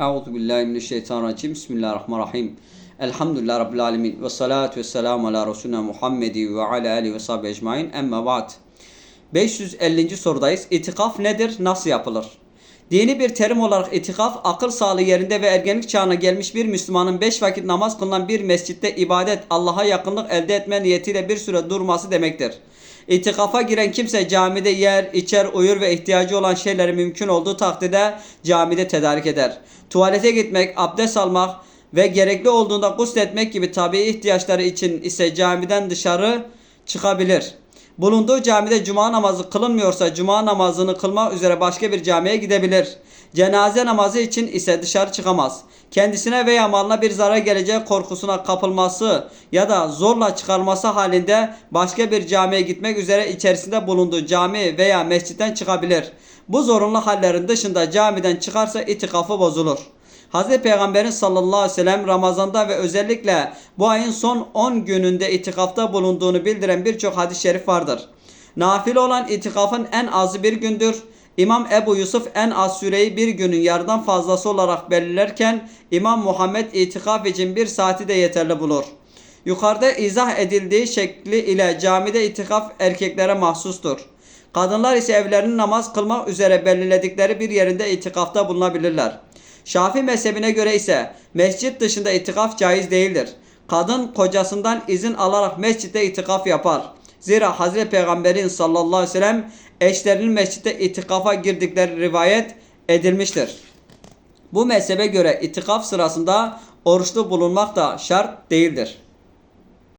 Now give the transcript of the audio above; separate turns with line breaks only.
Euzu billahi mineşşeytanirracim. Bismillahirrahmanirrahim. Elhamdülillahi rabbil alamin ve salatu vesselamu ala resulina Muhammedi ve ala alihi ve sahbihi ecmaîn. Amma ba'd. 550. sorudayız. İtikaf nedir? Nasıl yapılır? Dini bir terim olarak itikaf, akıl sağlığı yerinde ve ergenlik çağına gelmiş bir Müslümanın beş vakit namaz kılınan bir mescitte ibadet, Allah'a yakınlık elde etme niyetiyle bir süre durması demektir. İtikafa giren kimse camide yer, içer, uyur ve ihtiyacı olan şeyleri mümkün olduğu takdirde camide tedarik eder. Tuvalete gitmek, abdest almak ve gerekli olduğunda gusletmek gibi tabii ihtiyaçları için ise camiden dışarı çıkabilir. Bulunduğu camide cuma namazı kılınmıyorsa cuma namazını kılmak üzere başka bir camiye gidebilir. Cenaze namazı için ise dışarı çıkamaz. Kendisine veya malına bir zarar geleceği korkusuna kapılması ya da zorla çıkarması halinde başka bir camiye gitmek üzere içerisinde bulunduğu cami veya mescitten çıkabilir. Bu zorunlu hallerin dışında camiden çıkarsa itikafı bozulur. Hazreti Peygamberin sallallahu aleyhi ve sellem Ramazan'da ve özellikle bu ayın son 10 gününde itikafta bulunduğunu bildiren birçok hadis-i şerif vardır. Nafile olan itikafın en azı bir gündür. İmam Ebu Yusuf en az süreyi bir günün yarıdan fazlası olarak belirlerken İmam Muhammed itikaf için bir saati de yeterli bulur. Yukarıda izah edildiği şekli ile camide itikaf erkeklere mahsustur. Kadınlar ise evlerinin namaz kılmak üzere belirledikleri bir yerinde itikafta bulunabilirler. Şafi mezhebine göre ise mescit dışında itikaf caiz değildir. Kadın kocasından izin alarak mescitte itikaf yapar. Zira Hazreti Peygamberin sallallahu aleyhi ve sellem eşlerinin mescitte itikafa girdikleri rivayet edilmiştir. Bu mezhebe göre itikaf sırasında oruçlu bulunmak da şart değildir.